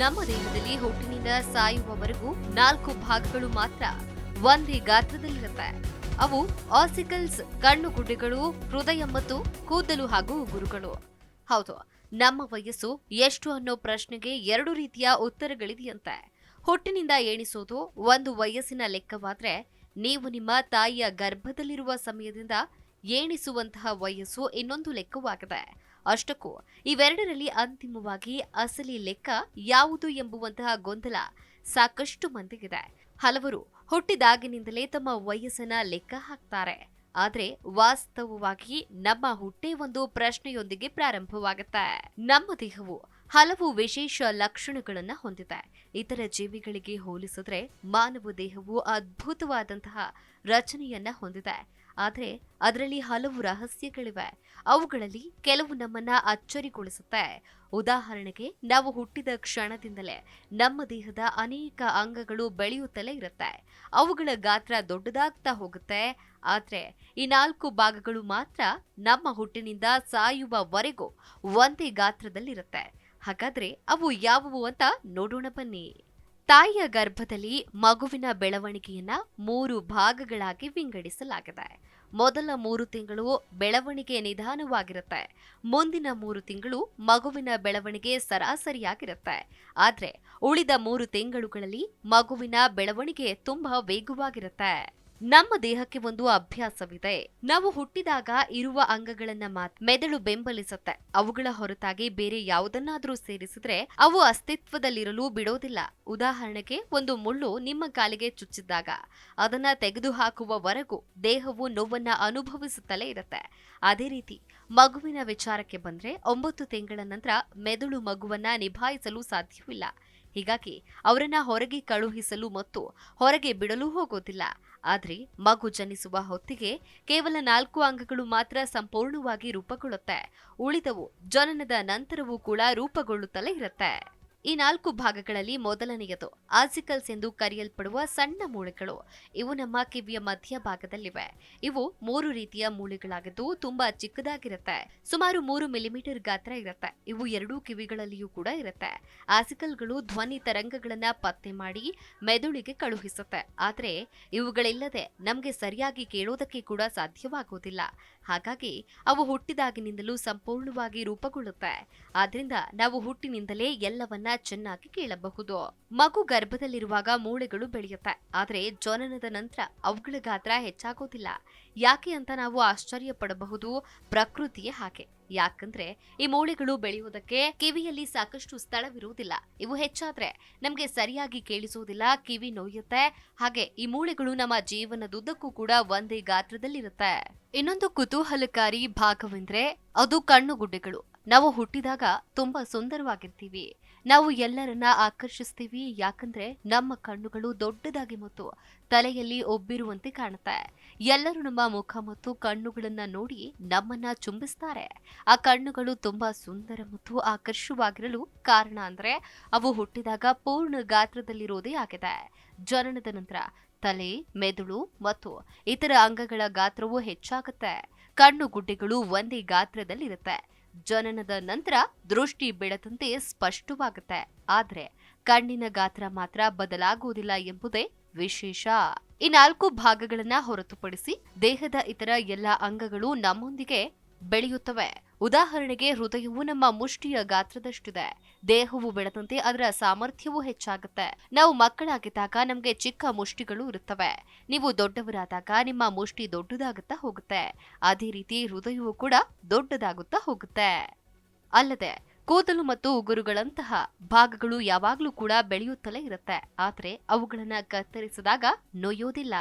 ನಮ್ಮ ದೇಹದಲ್ಲಿ ಹುಟ್ಟಿನಿಂದ ಸಾಯುವವರೆಗೂ ನಾಲ್ಕು ಭಾಗಗಳು ಮಾತ್ರ ಒಂದೇ ಗಾತ್ರದಲ್ಲಿರುತ್ತೆ ಅವು ಆಸಿಕಲ್ಸ್ ಕಣ್ಣು ಗುಡ್ಡೆಗಳು ಹೃದಯ ಮತ್ತು ಕೂದಲು ಹಾಗೂ ಉಗುರುಗಳು ಹೌದು, ನಮ್ಮ ವಯಸ್ಸು ಎಷ್ಟು ಅನ್ನೋ ಪ್ರಶ್ನೆಗೆ ಎರಡು ರೀತಿಯ ಉತ್ತರಗಳಿದೆಯಂತೆ. ಹುಟ್ಟಿನಿಂದ ಎಣಿಸೋದು ಒಂದು ವಯಸ್ಸಿನ ಲೆಕ್ಕವಾದ್ರೆ ನೀವು ನಿಮ್ಮ ತಾಯಿಯ ಗರ್ಭದಲ್ಲಿರುವ ಸಮಯದಿಂದ ಎಣಿಸುವಂತಹ ವಯಸ್ಸು ಇನ್ನೊಂದು ಲೆಕ್ಕವಾಗಿದೆ. ಅಷ್ಟಕ್ಕೂ ಇವೆರಡರಲ್ಲಿ ಅಂತಿಮವಾಗಿ ಅಸಲಿ ಲೆಕ್ಕ ಯಾವುದು ಎಂಬುವಂತಹ ಗೊಂದಲ ಸಾಕಷ್ಟು ಮಂದಿಗಿದೆ. ಹಲವರು ಹುಟ್ಟಿದಾಗಿನಿಂದಲೇ ತಮ್ಮ ವಯಸ್ಸನ್ನ ಲೆಕ್ಕ ಹಾಕ್ತಾರೆ. ಆದ್ರೆ ವಾಸ್ತವವಾಗಿ ನಮ್ಮ ಹುಟ್ಟೆ ಒಂದು ಪ್ರಶ್ನೆಯೊಂದಿಗೆ ಪ್ರಾರಂಭವಾಗುತ್ತೆ. ನಮ್ಮ ದೇಹವು ಹಲವು ವಿಶೇಷ ಲಕ್ಷಣಗಳನ್ನ ಹೊಂದಿದೆ. ಇತರ ಜೀವಿಗಳಿಗೆ ಹೋಲಿಸಿದ್ರೆ ಮಾನವ ದೇಹವು ಅದ್ಭುತವಾದಂತಹ ರಚನೆಯನ್ನ ಹೊಂದಿದೆ. ಆದ್ರೆ ಅದರಲ್ಲಿ ಹಲವು ರಹಸ್ಯಗಳಿವೆ. ಅವುಗಳಲ್ಲಿ ಕೆಲವು ನಮ್ಮನ್ನ ಅಚ್ಚರಿಗೊಳಿಸುತ್ತೆ. ಉದಾಹರಣೆಗೆ, ನಾವು ಹುಟ್ಟಿದ ಕ್ಷಣದಿಂದಲೇ ನಮ್ಮ ದೇಹದ ಅನೇಕ ಅಂಗಗಳು ಬೆಳೆಯುತ್ತಲೇ ಇರುತ್ತೆ. ಅವುಗಳ ಗಾತ್ರ ದೊಡ್ಡದಾಗ್ತಾ ಹೋಗುತ್ತೆ. ಆದರೆ, ಈ ನಾಲ್ಕು ಭಾಗಗಳು ಮಾತ್ರ ನಮ್ಮ ಹುಟ್ಟಿನಿಂದ ಸಾಯುವವರೆಗೂ ಒಂದೇ ಗಾತ್ರದಲ್ಲಿರುತ್ತೆ. ಹಾಗಾದ್ರೆ ಅವು ಯಾವುವು ಅಂತ ನೋಡೋಣ ಬನ್ನಿ. ತಾಯಿಯ ಗರ್ಭದಲ್ಲಿ ಮಗುವಿನ ಬೆಳವಣಿಗೆಯನ್ನ ಮೂರು ಭಾಗಗಳಾಗಿ ವಿಂಗಡಿಸಲಾಗಿದೆ. ಮೊದಲ ಮೂರು ತಿಂಗಳು ಬೆಳವಣಿಗೆ ನಿಧಾನವಾಗಿರುತ್ತೆ. ಮುಂದಿನ ಮೂರು ತಿಂಗಳು ಮಗುವಿನ ಬೆಳವಣಿಗೆ ಸರಾಸರಿಯಾಗಿರುತ್ತೆ. ಆದ್ರೆ ಉಳಿದ ಮೂರು ತಿಂಗಳುಗಳಲ್ಲಿ ಮಗುವಿನ ಬೆಳವಣಿಗೆ ತುಂಬಾ ವೇಗವಾಗಿರುತ್ತೆ. ನಮ್ಮ ದೇಹಕ್ಕೆ ಒಂದು ಅಭ್ಯಾಸವಿದೆ. ನಾವು ಹುಟ್ಟಿದಾಗ ಇರುವ ಅಂಗಗಳನ್ನ ಮಾತ್ರ ಮೆದುಳು ಬೆಂಬಲಿಸುತ್ತೆ. ಅವುಗಳ ಹೊರತಾಗಿ ಬೇರೆ ಯಾವುದನ್ನಾದರೂ ಸೇರಿಸಿದ್ರೆ ಅವು ಅಸ್ತಿತ್ವದಲ್ಲಿರಲು ಬಿಡೋದಿಲ್ಲ. ಉದಾಹರಣೆಗೆ ಒಂದು ಮುಳ್ಳು ನಿಮ್ಮ ಕಾಲಿಗೆ ಚುಚ್ಚಿದಾಗ ಅದನ್ನ ತೆಗೆದುಹಾಕುವವರೆಗೂ ದೇಹವು ನೋವನ್ನ ಅನುಭವಿಸುತ್ತಲೇ ಇರುತ್ತೆ. ಅದೇ ರೀತಿ ಮಗುವಿನ ವಿಚಾರಕ್ಕೆ ಬಂದ್ರೆ ಒಂಬತ್ತು ತಿಂಗಳ ನಂತರ ಮೆದುಳು ಮಗುವನ್ನ ನಿಭಾಯಿಸಲು ಸಾಧ್ಯವಿಲ್ಲ. ಹೀಗಾಗಿ ಅವರನ್ನ ಹೊರಗೆ ಕಳುಹಿಸಲು ಮತ್ತು ಹೊರಗೆ ಬಿಡಲು ಹೋಗೋದಿಲ್ಲ. ಆದರೆ ಮಗು ಜನಿಸುವ ಹೊತ್ತಿಗೆ ಕೇವಲ ನಾಲ್ಕು ಅಂಗಗಳು ಮಾತ್ರ ಸಂಪೂರ್ಣವಾಗಿ ರೂಪುಗೊಳ್ಳುತ್ತೆ. ಉಳಿದವು ಜನನದ ನಂತರವೂ ಕೂಡ ರೂಪುಗೊಳ್ಳುತ್ತಲೇ ಇರುತ್ತೆ. ಈ ನಾಲ್ಕು ಭಾಗಗಳಲ್ಲಿ ಮೊದಲನೆಯದು ಆಸಿಕಲ್ಸ್ ಎಂದು ಕರೆಯಲ್ಪಡುವ ಸಣ್ಣ ಮೂಳೆಗಳು. ಇವು ನಮ್ಮ ಕಿವಿಯ ಮಧ್ಯ ಭಾಗದಲ್ಲಿವೆ. ಇವು ಮೂರು ರೀತಿಯ ಮೂಳೆಗಳಾಗಿದ್ದು ತುಂಬಾ ಚಿಕ್ಕದಾಗಿರುತ್ತೆ. ಸುಮಾರು ಮೂರು ಮಿಲಿಮೀಟರ್ ಗಾತ್ರ ಇರುತ್ತೆ. ಇವು ಎರಡೂ ಕಿವಿಗಳಲ್ಲಿಯೂ ಕೂಡ ಇರುತ್ತೆ. ಆಸಿಕಲ್ಗಳು ಧ್ವನಿ ತರಂಗಗಳನ್ನ ಪತ್ತೆ ಮಾಡಿ ಮೆದುಳಿಗೆ ಕಳುಹಿಸುತ್ತೆ. ಆದ್ರೆ ಇವುಗಳಿಲ್ಲದೆ ನಮ್ಗೆ ಸರಿಯಾಗಿ ಕೇಳೋದಕ್ಕೆ ಕೂಡ ಸಾಧ್ಯವಾಗುವುದಿಲ್ಲ ಹಾಗಾಗಿ ಅವು ಹುಟ್ಟಿದಾಗಿನಿಂದಲೂ ಸಂಪೂರ್ಣವಾಗಿ ರೂಪುಗೊಳ್ಳುತ್ತೆ. ಆದ್ರಿಂದ ನಾವು ಹುಟ್ಟಿನಿಂದಲೇ ಎಲ್ಲವನ್ನ ಚೆನ್ನಾಗಿ ಕೇಳಬಹುದು. ಮಗು ಗರ್ಭದಲ್ಲಿರುವಾಗ ಮೂಳೆಗಳು ಬೆಳೆಯುತ್ತೆ. ಆದ್ರೆ ಜನನದ ನಂತರ ಅವುಗಳ ಗಾತ್ರ ಹೆಚ್ಚಾಗೋದಿಲ್ಲ. ಯಾಕೆ ಅಂತ ನಾವು ಆಶ್ಚರ್ಯ ಪಡಬಹುದು ಪ್ರಕೃತಿಯೇ ಹಾಗೆ. ಯಾಕಂದ್ರೆ ಈ ಮೂಳೆಗಳು ಬೆಳೆಯುವುದಕ್ಕೆ ಕಿವಿಯಲ್ಲಿ ಸಾಕಷ್ಟು ಸ್ಥಳವಿರುವುದಿಲ್ಲ. ಇವು ಹೆಚ್ಚಾದ್ರೆ ನಮ್ಗೆ ಸರಿಯಾಗಿ ಕೇಳಿಸುವುದಿಲ್ಲ, ಕಿವಿ ನೋಯುತ್ತೆ. ಹಾಗೆ ಈ ಮೂಳೆಗಳು ನಮ್ಮ ಜೀವನದುದ್ದಕ್ಕೂ ಕೂಡ ಒಂದೇ ಗಾತ್ರದಲ್ಲಿರುತ್ತೆ. ಇನ್ನೊಂದು ಕುತೂಹಲಕಾರಿ ಭಾಗವೆಂದ್ರೆ ಅದು ಕಣ್ಣುಗುಡ್ಡೆಗಳು. ನಾವು ಹುಟ್ಟಿದಾಗ ತುಂಬಾ ಸುಂದರವಾಗಿರ್ತೀವಿ. ನಾವು ಎಲ್ಲರನ್ನ ಆಕರ್ಷಿಸ್ತೀವಿ. ಯಾಕಂದ್ರೆ ನಮ್ಮ ಕಣ್ಣುಗಳು ದೊಡ್ಡದಾಗಿ ಮತ್ತು ತಲೆಯಲ್ಲಿ ಒಬ್ಬಿರುವಂತೆ ಕಾಣುತ್ತೆ. ಎಲ್ಲರೂ ನಮ್ಮ ಮುಖ ಮತ್ತು ಕಣ್ಣುಗಳನ್ನ ನೋಡಿ ನಮ್ಮನ್ನ ಚುಂಬಿಸ್ತಾರೆ. ಆ ಕಣ್ಣುಗಳು ತುಂಬಾ ಸುಂದರ ಮತ್ತು ಆಕರ್ಷವಾಗಿರಲು ಕಾರಣ ಅಂದ್ರೆ ಅವು ಹುಟ್ಟಿದಾಗ ಪೂರ್ಣ ಗಾತ್ರದಲ್ಲಿರೋದೇ ಆಗಿದೆ. ಜನನದ ನಂತರ ತಲೆ, ಮೆದುಳು ಮತ್ತು ಇತರ ಅಂಗಗಳ ಗಾತ್ರವು ಹೆಚ್ಚಾಗುತ್ತೆ. ಕಣ್ಣು ಗುಡ್ಡೆಗಳು ಒಂದೇ ಗಾತ್ರದಲ್ಲಿರುತ್ತೆ. ಜನನದ ನಂತರ ದೃಷ್ಟಿ ಬೆಳೆದಂತೆ ಸ್ಪಷ್ಟವಾಗುತ್ತೆ. ಆದ್ರೆ ಕಣ್ಣಿನ ಗಾತ್ರ ಮಾತ್ರ ಬದಲಾಗುವುದಿಲ್ಲ ಎಂಬುದೇ ವಿಶೇಷ. ಈ ನಾಲ್ಕು ಭಾಗಗಳನ್ನ ಹೊರತುಪಡಿಸಿ ದೇಹದ ಇತರ ಎಲ್ಲ ಅಂಗಗಳು ನಮ್ಮೊಂದಿಗೆ ಬೆಳೆಯುತ್ತವೆ. ಉದಾಹರಣೆಗೆ ಹೃದಯವು ನಮ್ಮ ಮುಷ್ಟಿಯ ಗಾತ್ರದಷ್ಟಿದೆ. ದೇಹವು ಬೆಳೆದಂತೆ ಅದರ ಸಾಮರ್ಥ್ಯವೂ ಹೆಚ್ಚಾಗುತ್ತೆ. ನಾವು ಮಕ್ಕಳಾಗಿದ್ದಾಗ ನಮಗೆ ಚಿಕ್ಕ ಮುಷ್ಟಿಗಳು ಇರುತ್ತವೆ. ನೀವು ದೊಡ್ಡವರಾದಾಗ ನಿಮ್ಮ ಮುಷ್ಟಿ ದೊಡ್ಡದಾಗುತ್ತಾ ಹೋಗುತ್ತೆ. ಅದೇ ರೀತಿ ಹೃದಯವು ಕೂಡ ದೊಡ್ಡದಾಗುತ್ತಾ ಹೋಗುತ್ತೆ. ಅಲ್ಲದೆ, ಕೂದಲು ಮತ್ತು ಉಗುರುಗಳಂತಹ ಭಾಗಗಳು ಯಾವಾಗಲೂ ಕೂಡ ಬೆಳೆಯುತ್ತಲೇ ಇರುತ್ತೆ. ಆದರೆ ಅವುಗಳನ್ನು ಕತ್ತರಿಸಿದಾಗ ನೋಯೋದಿಲ್ಲ.